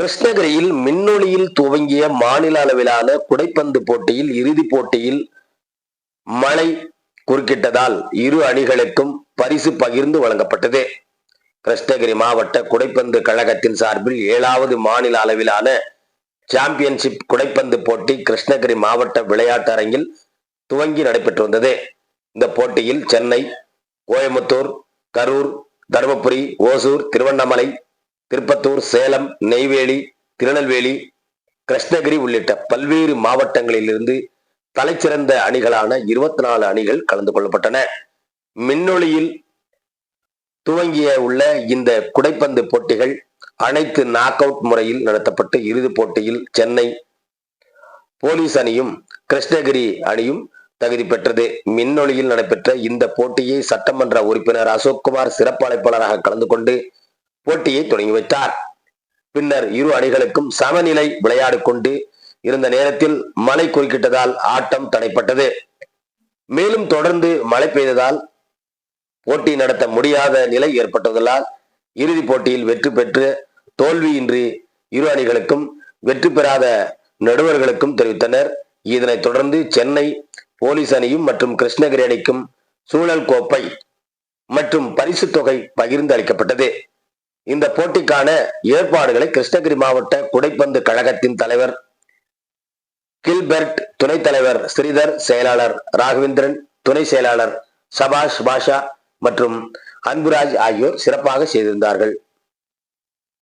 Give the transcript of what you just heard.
கிருஷ்ணகிரியில் மின்னொளியில் துவங்கிய மாநில அளவிலான குடைப்பந்து போட்டியில் இறுதிப் போட்டியில் மழை குறுக்கிட்டதால் இரு அணிகளுக்கும் பரிசு பகிர்ந்து வழங்கப்பட்டது. கிருஷ்ணகிரி மாவட்ட குடைப்பந்து கழகத்தின் சார்பில் ஏழாவது மாநில அளவிலான சாம்பியன்ஷிப் குடைப்பந்து போட்டி கிருஷ்ணகிரி மாவட்ட விளையாட்டு அரங்கில் துவங்கி நடைபெற்று வந்தது. இந்த போட்டியில் சென்னை கோயம்புத்தூர் கரூர் தருமபுரி ஓசூர் திருவண்ணாமலை திருப்பத்தூர் சேலம் நெய்வேலி திருநெல்வேலி கிருஷ்ணகிரி உள்ளிட்ட பல்வேறு மாவட்டங்களிலிருந்து தலைச்சிறந்த அணிகளான இருபத்தி நாலு அணிகள் கலந்து கொள்ளப்பட்டன. மின்னொளியில் துவங்கிய உள்ள இந்த குடைப்பந்து போட்டிகள் அனைத்து நாக் அவுட் முறையில் நடத்தப்பட்டு இறுதிப் போட்டியில் சென்னை போலீஸ் அணியும் கிருஷ்ணகிரி அணியும் தகுதி பெற்றது. மின்னொளியில் நடைபெற்ற இந்த போட்டியை சட்டமன்ற உறுப்பினர் அசோக்குமார் சிறப்பு அழைப்பாளராக கலந்து கொண்டு போட்டியை தொடங்கி வைத்தார். பின்னர் இரு அணிகளுக்கும் சமநிலை விளையாடு கொண்டு இருந்த நேரத்தில் மழை குறுக்கிட்டதால் ஆட்டம் தடைப்பட்டது. மேலும் தொடர்ந்து மழை பெய்ததால் போட்டி நடத்த முடியாத நிலை ஏற்பட்டதால் இறுதிப் போட்டியில் வெற்றி பெற்று தோல்வியின்றி இரு அணிகளுக்கும் வெற்றி பெறாத நடுவர்களுக்கும் தெரிவித்தனர். இதனைத் தொடர்ந்து சென்னை போலீஸ் அணியும் மற்றும் கிருஷ்ணகிரி அணிக்கும் சூழல் கோப்பை மற்றும் பரிசு தொகை பகிர்ந்து அளிக்கப்பட்டது. இந்த போட்டிக்கான ஏற்பாடுகளை கிருஷ்ணகிரி மாவட்ட குடைப்பந்து கழகத்தின் தலைவர் கில்பெர்ட் துணைத் தலைவர் ஸ்ரீதர் செயலாளர் ராகவேந்திரன் துணை செயலாளர் சபாஷ் பாஷா மற்றும் அன்புராஜ் ஆகியோர் சிறப்பாக செய்திருந்தார்கள்.